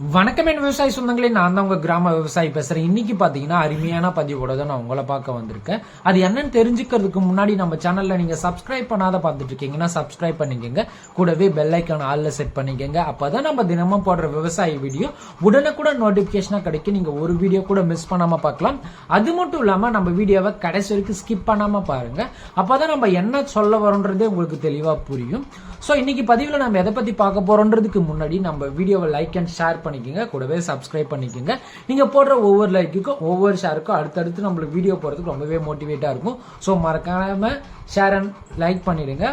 வணக்கம் என் விவசாய சொந்தங்களே. நான் தான் உங்க கிராம விவசாயி பேசுறேன். இன்னைக்கு பாத்தீங்கன்னா அருமையான பதிவோட தான் நான் உங்களை பார்க்க வந்திருக்கேன். அது என்னன்னு தெரிஞ்சுக்கிறதுக்கு முன்னாடி நம்ம சேனல்ல நீங்க சப்ஸ்கிரைப் பண்ணாத பார்த்துட்டு இருக்கீங்கன்னா சப்ஸ்கிரைப் பண்ணிக்கங்க. கூடவே பெல் ஆளில் ஆல்ல செட் பண்ணிக்கங்க. அப்பதான் நம்ம தினமும் போடுற விவசாய வீடியோ உடனே கூட நோட்டிபிகேஷனா கிடைக்கும். நீங்க ஒரு வீடியோ கூட மிஸ் பண்ணாம பார்க்கலாம். அது மட்டும் இல்லாம நம்ம வீடியோவை கடைசி வரைக்கும் ஸ்கிப் பண்ணாம பாருங்க. அப்பதான் நம்ம என்ன சொல்ல வரோன்றதே உங்களுக்கு தெளிவா புரியும். ஸோ இன்னைக்கு பதிவில் நம்ம எதை பத்தி பார்க்க போறோன்றதுக்கு முன்னாடி நம்ம வீடியோவை லைக் அண்ட் ஷேர் பண்ணிக்கோங்க. கூடவே சப்ஸ்கிரைப் பண்ணிக்கோங்க. நீங்கள் போடுற ஒவ்வொரு லைக்குக்கும் ஒவ்வொரு ஷேருக்கும் அடுத்தடுத்து நம்மளுக்கு வீடியோ போடுறதுக்கு ரொம்பவே மோட்டிவேட்டாக இருக்கும். ஸோ மறக்காமல் ஷேர் அண்ட் லைக் பண்ணிடுங்க.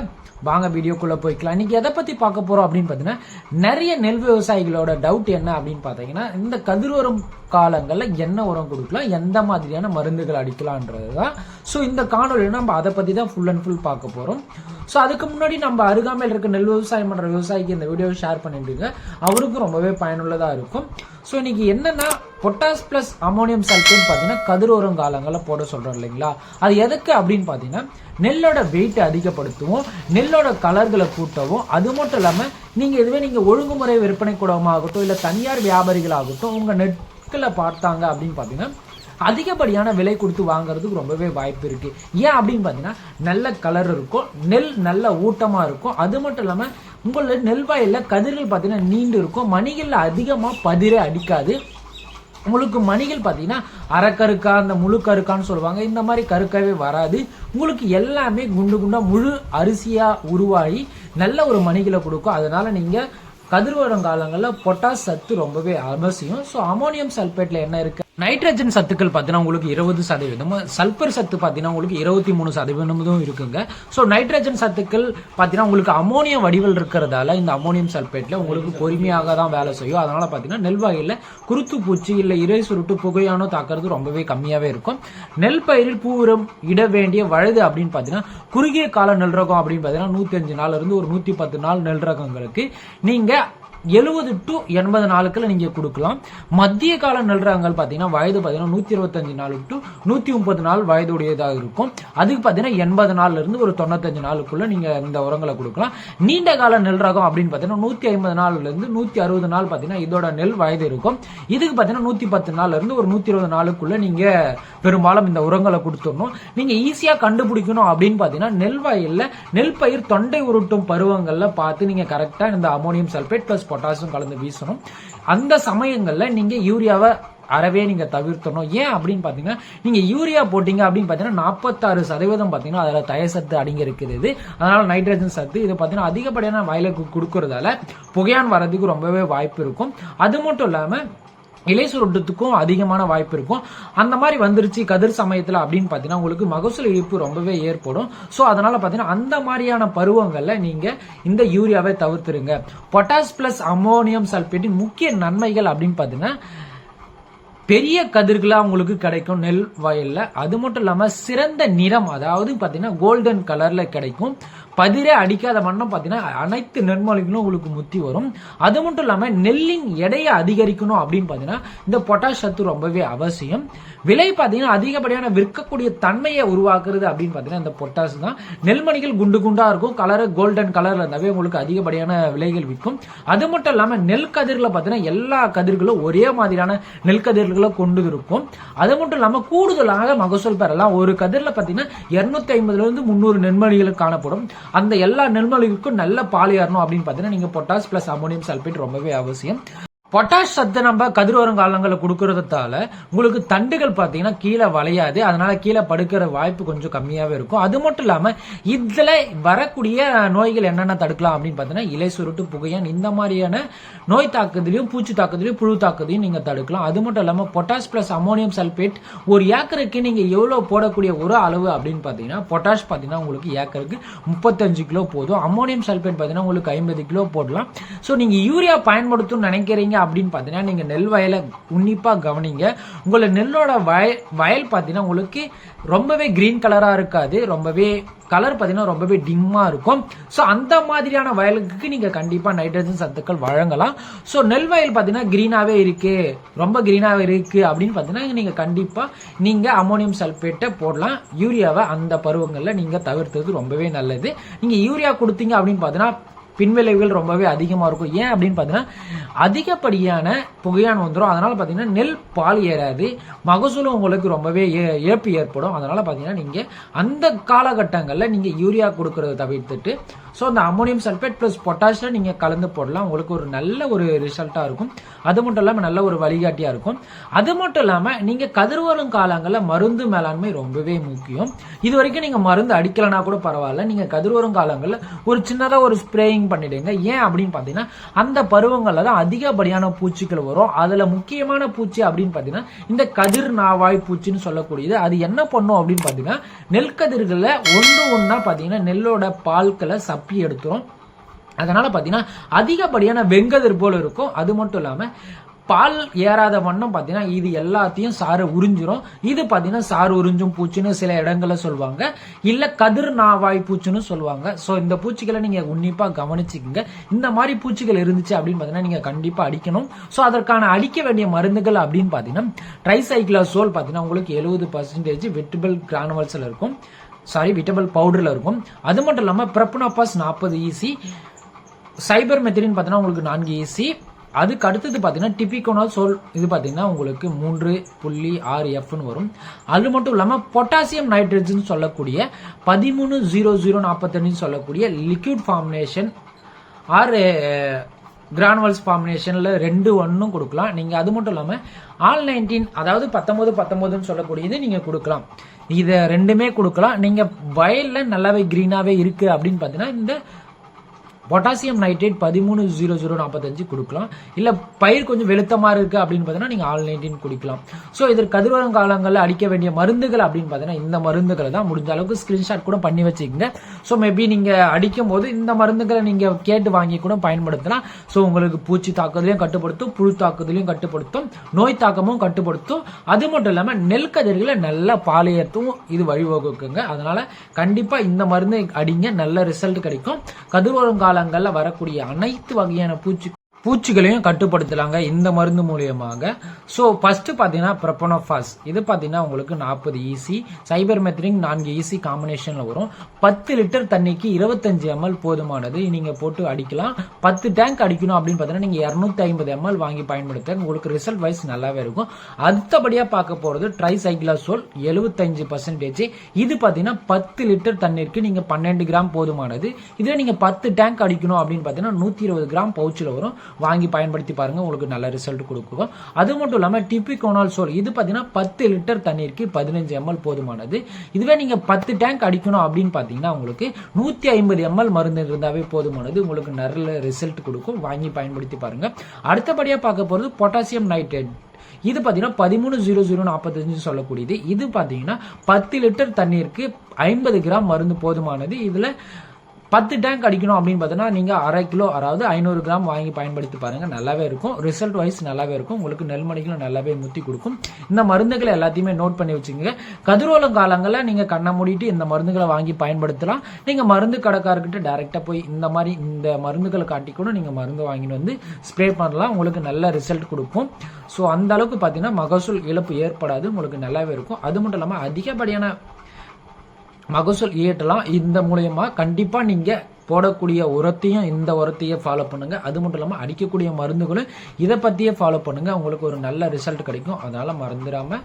வாங்க வீடியோக்குள்ளே போய்க்கலாம். இன்றைக்கி எதை பற்றி பார்க்க போகிறோம் அப்படின்னு பார்த்தீங்கன்னா நிறைய நெல் விவசாயிகளோட டவுட் என்ன அப்படின்னு பார்த்தீங்கன்னா இந்த கதிர்வரும் காலங்களில் என்ன உரம் கொடுக்கலாம். எந்த மாதிரியான மருந்துகள் அடிக்கலான்றது தான் ஸோ இந்த காணொலியில் நம்ம அதை பற்றி தான் ஃபுல் அண்ட் ஃபுல் பார்க்க போகிறோம் ஸோ அதுக்கு முன்னாடி நம்ம அருகாமையில் இருக்க நெல் விவசாயம் பண்ணுற விவசாயிக்கு இந்த வீடியோவை ஷேர் பண்ணிவிடுங்க அவருக்கும் ரொம்பவே பயனுள்ளதாக இருக்கும். ஸோ இன்றைக்கி என்னென்னா பொட்டாஸ் ப்ளஸ் அமோனியம் சல்ஃபேட் பார்த்தீங்கன்னா கதிரோரம் காலங்களில் போட சொல்கிறோம் இல்லைங்களா? அது எதுக்கு அப்படின்னு பார்த்தீங்கன்னா நெல்லோட வெயிட்டை அதிகப்படுத்தவும் நெல்லோட கலர்களை கூட்டவும் அது மட்டும் இல்லாமல் நீங்கள் இதுவே நீங்கள் ஒழுங்குமுறை விற்பனை கூடமாகட்டும் இல்லை தனியார் வியாபாரிகளாகட்டும் உங்கள் நெற்களை பார்த்தாங்க அப்படின்னு பார்த்தீங்கன்னா அதிகப்படியான விலை கொடுத்து வாங்குறதுக்கு ரொம்பவே வாய்ப்பு இருக்குது ஏன் அப்படின்னு பார்த்தீங்கன்னா நல்ல கலர் இருக்கும் நெல் நல்ல ஊட்டமாக இருக்கும். அது மட்டும் இல்லாமல் உங்களோட நெல் வயலில் கதிர்கள் பார்த்தீங்கன்னா நீண்டு இருக்கும். மணிகளில் அதிகமாக பதிர அடிக்காது. உங்களுக்கு மணிகள் பார்த்தீங்கன்னா அரைக்கருக்கா அந்த முழு கருக்கான்னு சொல்லுவாங்க. இந்த மாதிரி கருக்காவே வராது. உங்களுக்கு எல்லாமே குண்டு குண்டாக முழு அரிசியாக உருவாகி நல்ல ஒரு மணிகளை கொடுக்கும். அதனால் நீங்கள் கதிர்வரும் காலங்களில் பொட்டாஸ் சத்து ரொம்பவே அவசியம். ஸோ அமோனியம் சல்பேட்டில் என்ன இருக்குது நைட்ரஜன் சத்துக்கள் பார்த்தீங்கன்னா உங்களுக்கு இருபது சதவீதமும் சல்பர் சத்து பார்த்தீங்கன்னா உங்களுக்கு இருபத்தி மூணு சதவீதமும் இருக்குங்க. ஸோ நைட்ரஜன் சத்துக்கள் பார்த்தீங்கன்னா உங்களுக்கு அமோனியம் வடிவில் இருக்கிறதால இந்த அமோனியம் சல்பேட்டில் உங்களுக்கு பொறுமையாக தான் வேலை செய்யும். அதனால் பார்த்தீங்கன்னா நெல் வகையில் குருத்து பூச்சி இல்லை இறை சுருட்டு புகையானோ தாக்குறது ரொம்பவே கம்மியாகவே இருக்கும். நெல் பயிரில் பூவுரம் இட வேண்டிய வழுது அப்படின்னு பார்த்தீங்கன்னா குறுகிய கால நெல் ரகம் அப்படின்னு பார்த்தீங்கன்னா நூற்றி அஞ்சு நாள்ல இருந்து ஒரு நூற்றி பத்து நாள் நெல் ரகங்களுக்கு நீங்கள் எழுபது டு எண்பது நாளுக்குள்ள நீங்க கொடுக்கலாம். மத்திய கால நெல் பார்த்தீங்கன்னா பாத்தீங்கன்னா வயது பார்த்தீங்கன்னா நூற்றி இருபத்தஞ்சு நாள் டு நூற்றி முப்பது நாள் வயதுடையதாக இருக்கும். அதுக்கு பாத்தீங்கன்னா எண்பது நாள்ல இருந்து ஒரு தொண்ணூத்தஞ்சு நாளுக்குள்ளே நீங்க இந்த உரங்களை கொடுக்கலாம். நீண்ட கால நெல் ரகம் அப்படின்னு பார்த்தீங்கன்னா நூற்றி ஐம்பது நாள்ல இருந்து அறுபது நாள் பார்த்தீங்கன்னா இதோட நெல் வயது இருக்கும். இதுக்கு பார்த்தீங்கன்னா நூற்றி பத்து நாள்ல இருந்து ஒரு நூற்றி இருபது நாளுக்குள்ளே நீங்கள் பெரும்பாலும் இந்த உரங்களை கொடுத்துடணும். நீங்க ஈஸியாக கண்டுபிடிக்கணும் அப்படின்னு பார்த்தீங்கன்னா நெல் வயலில் நெல் பயிர் தொண்டை உருட்டும் பருவங்களில் பார்த்து நீங்கள் கரெக்டாக இந்த அமோனியம் சல்பேட் ப்ளஸ் பொட்டாசியம் கலந்து வீசணும். அந்த சமயங்களில் நீங்கள் யூரியாவை அறவே நீங்கள் தவிர்த்தணும். ஏன் அப்படின்னு பார்த்தீங்கன்னா நீங்கள் யூரியா போட்டிங்க அப்படின்னு பார்த்தீங்கன்னா நாற்பத்தாறு சதவீதம் பார்த்தீங்கன்னா அதில் தய சத்து அடங்கி அதனால் நைட்ரஜன் சத்து இது பார்த்தீங்கன்னா அதிகப்படியான வயலுக்கு கொடுக்கறதால புகையான் வர்றதுக்கு ரொம்பவே வாய்ப்பு இருக்கும். அது மட்டும் இல்லாமல் இலை சுருட்டத்துக்கும் அதிகமான வாய்ப்பு இருக்கும். அந்த மாதிரி வந்துருச்சு கதிர் சமயத்தில் அப்படின்னு பார்த்தீங்கன்னா உங்களுக்கு மகசூல் இழப்பு ரொம்பவே ஏற்படும். ஸோ அதனால் பார்த்தீங்கன்னா அந்த மாதிரியான பருவங்களில் நீங்கள் இந்த யூரியாவை தவிர்த்துருங்க. பொட்டாஸ் ப்ளஸ் அமோனியம் சல்பேட்டின் முக்கிய நன்மைகள் அப்படின்னு பார்த்தீங்கன்னா பெரிய கதிர்களாக உங்களுக்கு கிடைக்கும் நெல் வயலில். அது மட்டும் இல்லாமல் சிறந்த நிறம் அதாவது பார்த்தீங்கன்னா கோல்டன் கலரில் கிடைக்கும். பதிரே அடிக்காத வண்ணம் பார்த்தீங்கன்னா அனைத்து நெற்மொழிகளும் உங்களுக்கு முத்தி வரும். அது மட்டும் இல்லாமல் நெல்லின் எடையை அதிகரிக்கணும் அப்படின்னு பார்த்தீங்கன்னா இந்த பொட்டாஷ் சத்து ரொம்பவே அவசியம். விலை பார்த்தீங்கன்னா அதிகப்படியான விற்கக்கூடிய தன்மையை உருவாக்குறது அப்படின்னு பார்த்தீங்கன்னா இந்த பொட்டாஸ் தான். நெல்மணிகள் குண்டு குண்டாக இருக்கும். கலர் கோல்டன் கலரில் இருந்தாவே உங்களுக்கு அதிகப்படியான விலைகள் விற்கும். அது மட்டும் இல்லாமல் நெல் கதிரில் பார்த்தீங்கன்னா எல்லா கதிர்களும் ஒரே மாதிரியான நெல் கதிர்களை கொண்டு இருக்கும். அது மட்டும் இல்லாமல் கூடுதலாக மகசூல் பெறலாம். ஒரு கதிரில் பார்த்தீங்கன்னா இரநூத்தி ஐம்பதுலேருந்து முந்நூறு நெல்மணிகள் காணப்படும். அந்த எல்லா நெல்மொழிகளுக்கும் நல்ல பால் ஏறணும் அப்படின்னு பார்த்தீங்கன்னா நீங்கள் பொட்டாஸ் பிளஸ் அமோனியம் சல்பேட் ரொம்பவே அவசியம். பொட்டாஷ் சத்து நம்ம கதிர்வரும் காலங்களில் கொடுக்கறதால உங்களுக்கு தண்டுகள் பார்த்தீங்கன்னா கீழே வளையாது. அதனால கீழே படுக்கிற வாய்ப்பு கொஞ்சம் கம்மியாகவே இருக்கும். அது மட்டும் இல்லாமல் இதில் வரக்கூடிய நோய்கள் என்னென்ன தடுக்கலாம் அப்படின்னு பார்த்தீங்கன்னா இலை சுருட்டு புகையான் இந்த மாதிரியான நோய் தாக்குதலையும் பூச்சி தாக்குதலையும் புழு தாக்குதலையும் நீங்கள் தடுக்கலாம். அது மட்டும் இல்லாமல் பொட்டாஷ் பிளஸ் அமோனியம் சல்பேட் ஒரு ஏக்கருக்கு நீங்கள் எவ்வளோ போடக்கூடிய ஒரு அளவு அப்படின்னு பார்த்தீங்கன்னா பொட்டாஷ் பார்த்தீங்கன்னா உங்களுக்கு ஏக்கருக்கு முப்பத்தஞ்சு கிலோ போதும். அமோனியம் சல்பேட் பார்த்தீங்கன்னா உங்களுக்கு ஐம்பது கிலோ போடலாம். ஸோ நீங்கள் யூரியா பயன்படுத்தும் நினைக்கிறீங்க அப்படின்னு பார்த்தீங்கன்னா நீங்கள் நெல் வயலை உன்னிப்பாக கவனிங்க. உங்களை நெல்லோட வய வயல் பார்த்தீங்கன்னா உங்களுக்கு ரொம்பவே கிரீன் கலராக இருக்காது. ரொம்பவே கலர் பார்த்தீங்கன்னா ரொம்பவே டிம்மாக இருக்கும். ஸோ அந்த மாதிரியான வயலுக்கு நீங்கள் கண்டிப்பாக நைட்ரஜன் சத்துக்கள் வழங்கலாம். ஸோ நெல் வயல் பார்த்தீங்கன்னா க்ரீனாகவே இருக்கு. ரொம்ப க்ரீனாகவே இருக்கு அப்படின்னு பார்த்தீங்கன்னா நீங்கள் கண்டிப்பாக நீங்கள் அமோனியம் சல்ஃபேட்டை போடலாம். யூரியாவை அந்த பருவங்களில் நீங்கள் தவிர்த்தது ரொம்பவே நல்லது. நீங்கள் யூரியா கொடுத்தீங்க அப்படின்னு பார்த்தீங்கன்னா பின்விளைவுகள் ரொம்பவே அதிகமாக இருக்கும். ஏன் அப்படின்னு பார்த்தீங்கன்னா அதிகப்படியான புகையான் வந்துடும் அதனால் பார்த்தீங்கன்னா நெல் பால் ஏறாது. மகசூலும் உங்களுக்கு ரொம்பவே ஏ- இழப்பு ஏற்படும். அதனால் பார்த்தீங்கன்னா நீங்கள் அந்த காலகட்டங்களில் நீங்கள் யூரியா கொடுக்கறத தவிர்த்துட்டு ஸோ அந்த அமோனியம் சல்ஃபேட் ப்ளஸ் பொட்டாஷியம் நீங்கள் கலந்து போடலாம். உங்களுக்கு ஒரு நல்ல ஒரு ரிசல்ட்டாக இருக்கும். அது மட்டும் இல்லாமல் நல்ல ஒரு வழிகாட்டியாக இருக்கும். அது மட்டும் இல்லாமல் நீங்கள் கதிர்வரும் காலங்களில் மருந்து மேலாண்மை ரொம்பவே முக்கியம். இது வரைக்கும் நீங்கள் மருந்து அடிக்கலைன்னா கூட பரவாயில்ல. நீங்கள் கதிர்வரும் காலங்களில் ஒரு சின்னதாக ஒரு ஸ்ப்ரேயிங் பண்ணிடுங்க. ஏன் அப்படின்னு பார்த்தீங்கன்னா அந்த பருவங்களில் தான் அதிகப்படியான பூச்சிகள் வரும். அதில் முக்கியமான பூச்சி அப்படின்னு பார்த்தீங்கன்னா இந்த கதிர் நாவாய் பூச்சின்னு சொல்லக்கூடியது. அது என்ன பண்ணும் அப்படின்னு பார்த்தீங்கன்னா நெல்கதிர்களில் ஒன்று ஒன்றா பார்த்தீங்கன்னா நெல்லோட பால்களை சப்பி எடுத்துரும். அதனால் பார்த்தீங்கன்னா அதிகப்படியான வெங்கதிர் போல இருக்கும். அது மட்டும் இல்லாமல் பால் ஏறாத வண்ணம் பார்த்தீங்கன்னா இது எல்லாத்தையும் சாறு உறிஞ்சிரும். இது பார்த்தீங்கன்னா சாறு உறிஞ்சும் பூச்சின்னு சில இடங்களில் சொல்லுவாங்க. இல்லை கதிர் நாவாய் பூச்சின்னு சொல்லுவாங்க. ஸோ இந்த பூச்சிகளை நீங்கள் உன்னிப்பாக கவனிச்சுக்கோங்க. இந்த மாதிரி பூச்சிகள் இருந்துச்சு அப்படின்னு பார்த்தீங்கன்னா நீங்கள் கண்டிப்பாக அடிக்கணும். ஸோ அதற்கான அடிக்க வேண்டிய மருந்துகள் அப்படின்னு பார்த்தீங்கன்னா ட்ரைசைக்ளோசோல் பார்த்தீங்கன்னா உங்களுக்கு எழுபது பர்சன்டேஜ் வெட்டிபிள் கிரானுவல்ஸில் இருக்கும். சாரி விட்டபிள் பவுடரில் இருக்கும். அது மட்டும் இல்லாமல் ப்ரெப்னோபாஸ் நாற்பது ஈசி சைபர் மெத்திரின் பார்த்தீங்கன்னா உங்களுக்கு நான்கு ஈசி அதுக்கு அடுத்தது பார்த்தீங்கன்னா டிபிகோனால் சோல் இது பார்த்தீங்கன்னா உங்களுக்கு மூன்று புள்ளி ஆறு எஃப்னு வரும். அது மட்டும் இல்லாமல் பொட்டாசியம் நைட்ரஜன் சொல்லக்கூடிய பதிமூணு ஜீரோ ஜீரோ நாற்பத்தஞ்சுன்னு சொல்லக்கூடிய லிக்விட் ஃபார்மினேஷன் ஆர் கிரானுவல்ஸ் ஃபார்மினேஷனில் ரெண்டு ஒன்றும் கொடுக்கலாம். நீங்கள் அது மட்டும் இல்லாமல் ஆல் நைன்டீன் அதாவது பத்தொம்போது பத்தொம்போதுன்னு சொல்லக்கூடியது நீங்கள் கொடுக்கலாம். இதை ரெண்டுமே கொடுக்கலாம். நீங்கள் வயலில் நல்லாவே க்ரீனாகவே இருக்குது அப்படின்னு பார்த்தீங்கன்னா இந்த பொட்டாசியம் நைட்ரேட் பதிமூணு ஜீரோ ஜீரோ நாற்பத்தஞ்சு கொடுக்கலாம். இல்லை பயிர் கொஞ்சம் வெளுத்தமாக இருக்குது அப்படின்னு பார்த்தீங்கன்னா நீங்கள் ஆல் நைன்டீன் குடிக்கலாம். ஸோ இதற்கு கதிர்வரும் காலங்களில் அடிக்க வேண்டிய மருந்துகள் அப்படின்னு பார்த்தீங்கன்னா இந்த மருந்துகளை தான் முடிஞ்ச அளவுக்கு ஸ்க்ரீன்ஷாட் கூட பண்ணி வச்சுக்கோங்க. ஸோ மேபி நீங்கள் அடிக்கும் போது இந்த மருந்துகளை நீங்கள் கேட்டு வாங்கி கூட பயன்படுத்தலாம். ஸோ உங்களுக்கு பூச்சி தாக்குதலையும் கட்டுப்படுத்தும் புழு தாக்குதலையும் கட்டுப்படுத்தும் நோய் தாக்கமும் கட்டுப்படுத்தும். அது மட்டும் இல்லாமல் நெல் கதிர்களை நல்ல பாலையத்தும் இது வழிவகுக்குங்க. அதனால் கண்டிப்பாக இந்த மருந்து அடிங்க நல்ல ரிசல்ட் கிடைக்கும். கதிர்வரும் காலங்களில் வரக்கூடிய அனைத்து வகையான பூச்சி பூச்சிகளையும் கட்டுப்படுத்தலாங்க இந்த மருந்து மூலியமாக. ஸோ ஃபஸ்ட்டு பார்த்தீங்கன்னா ப்ரப்பனோஃபாஸ் இது பார்த்தீங்கன்னா உங்களுக்கு நாற்பது ஈசி சைபர் மெத்ரிங் நான்கு ஈசி காம்பினேஷனில் வரும். பத்து லிட்டர் தண்ணிக்கு இருபத்தஞ்சு எம்எல் போதுமானது. நீங்கள் போட்டு அடிக்கலாம். பத்து டேங்க் அடிக்கணும் அப்படின்னு பார்த்தீங்கன்னா நீங்கள் இரநூத்தி ஐம்பது எம்எல் வாங்கி பயன்படுத்த உங்களுக்கு ரிசல்ட் வைஸ் நல்லாவே இருக்கும். அடுத்தபடியாக பார்க்க போகிறது ட்ரை சைக்ளாசோல் எழுபத்தஞ்சு பர்சன்டேஜ் இது பார்த்தீங்கன்னா பத்து லிட்டர் தண்ணீருக்கு நீங்கள் பன்னெண்டு கிராம் போதுமானது. இதில் நீங்கள் பத்து டேங்க் அடிக்கணும் அப்படின்னு பார்த்தீங்கன்னா நூற்றி இருபது கிராம் பவுச்சில் வரும். வாங்கி பயன்படுத்தி பாருங்கள் உங்களுக்கு நல்ல ரிசல்ட் கொடுக்கும். அது மட்டும் இல்லாமல் டிபிகோனால் சோல் இது பார்த்தீங்கன்னா பத்து லிட்டர் தண்ணீருக்கு பதினஞ்சு எம்எல் போதுமானது. இதுவே நீங்கள் பத்து டேங்க் அடிக்கணும் அப்படின்னு பார்த்தீங்கன்னா உங்களுக்கு நூற்றி ஐம்பது எம்எல் மருந்து இருந்தாவே போதுமானது. உங்களுக்கு நல்ல ரிசல்ட் கொடுக்கும். வாங்கி பயன்படுத்தி பாருங்கள் அடுத்தபடியாக பார்க்க போகிறது பொட்டாசியம் நைட்ரேட் இது பார்த்தீங்கன்னா பதிமூணு ஜீரோ ஜீரோ நாற்பத்தஞ்சு சொல்லக்கூடியது. இது பார்த்தீங்கன்னா பத்து லிட்டர் தண்ணீருக்கு ஐம்பது கிராம் மருந்து போதுமானது. இதில் பத்து டேங்க் அடிக்கணும் அப்படின்னு பார்த்தீங்கன்னா நீங்கள் அரை கிலோ அதாவது ஐநூறு கிராம் வாங்கி பயன்படுத்தி பாருங்கள் நல்லாவே இருக்கும். ரிசல்ட் வைஸ் நல்லாவே இருக்கும். உங்களுக்கு நெல்மணிகளும் நல்லாவே முத்தி கொடுக்கும். இந்த மருந்துகளை எல்லாத்தையுமே நோட் பண்ணி வச்சுக்கோங்க. கதிரோலம் காலங்களில் நீங்கள் கண்ணை மூடிட்டு இந்த மருந்துகளை வாங்கி பயன்படுத்தலாம். நீங்கள் மருந்து கடைக்காரர்கிட்ட டைரெக்டாக போய் இந்த மாதிரி இந்த மருந்துகளை காட்டி கூட நீங்கள் மருந்து வாங்கிட்டு வந்து ஸ்ப்ரே பண்ணலாம். உங்களுக்கு நல்ல ரிசல்ட் கொடுக்கும். ஸோ அந்த அளவுக்கு பார்த்தீங்கன்னா மகசூல் இழப்பு ஏற்படாது. உங்களுக்கு நல்லாவே இருக்கும். அது மட்டும் இல்லாமல் அதிகப்படியான மகசூல் ஈட்டலாம். இந்த மூலயமா கண்டிப்பாக நீங்கள் போடக்கூடிய உரத்தையும் இந்த உரத்தையே ஃபாலோ பண்ணுங்கள் அது மட்டும் இல்லாமல் அடிக்கக்கூடிய மருந்துகளும் இதை பற்றியே ஃபாலோ பண்ணுங்கள் உங்களுக்கு ஒரு நல்ல ரிசல்ட் கிடைக்கும். அதனால் மறந்துடாமல்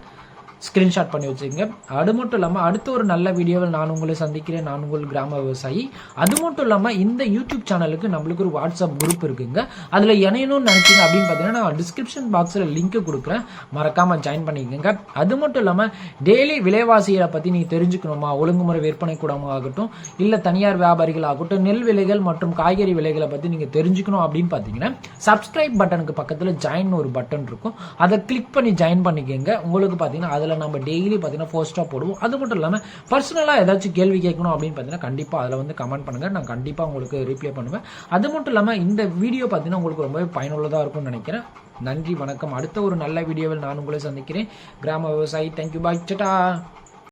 ஸ்க்ரீன்ஷாட் பண்ணி வச்சுக்கோங்க அது மட்டும் இல்லாமல் அடுத்த ஒரு நல்ல வீடியோவில் நான் உங்களை சந்திக்கிறேன். நான் உங்கள் கிராம விவசாயி. அது மட்டும் இல்லாமல் இந்த யூடியூப் சேனலுக்கு நம்மளுக்கு ஒரு வாட்ஸ்அப் குரூப் இருக்குங்க. அதில் இணையணும்னு நினைச்சீங்க அப்படின்னு பார்த்தீங்கன்னா நான் டிஸ்கிரிப்ஷன் பாக்ஸில் லிங்க் கொடுக்குறேன். மறக்காமல் ஜாயின் பண்ணிக்கோங்க. அது மட்டும் இல்லாமல் டெய்லி விலைவாசிகளை பற்றி நீங்கள் தெரிஞ்சுக்கணுமா? ஒழுங்குமுறை விற்பனை கூடமாக ஆகட்டும் இல்லை தனியார் வியாபாரிகள் ஆகட்டும் நெல் விலைகள் மற்றும் காய்கறி விலைகளை பற்றி நீங்கள் தெரிஞ்சுக்கணும் அப்படின்னு பார்த்தீங்கன்னா சப்ஸ்கிரைப் பட்டனுக்கு பக்கத்தில் ஜாயின் ஒரு பட்டன் இருக்கும். அதை கிளிக் பண்ணி ஜாயின் பண்ணிக்கோங்க. உங்களுக்கு பார்த்தீங்கன்னா அதில் நம்ம டெய்லி பார்த்தீங்கன்னா போஸ்ட்டாக போடுவோம். அது மட்டும் இல்லாமல் பர்சனலாக ஏதாச்சும் கேள்வி கேட்கணும் அப்படின்னு பார்த்தீங்கன்னா கண்டிப்பாக அதில் வந்து கமெண்ட் பண்ணுங்கள் நான் கண்டிப்பாக உங்களுக்கு ரிப்ளை பண்ணுவேன். அது மட்டும் இல்லாமல் இந்த வீடியோ பார்த்தீங்கன்னா உங்களுக்கு ரொம்பவே பயனுள்ளதாக இருக்கும்னு நினைக்கிறேன். நன்றி வணக்கம். அடுத்த ஒரு நல்ல வீடியோவில் நான் உங்களை சந்திக்கிறேன். கிராம விவசாயி தேங்க்யூ பாய் சட்டா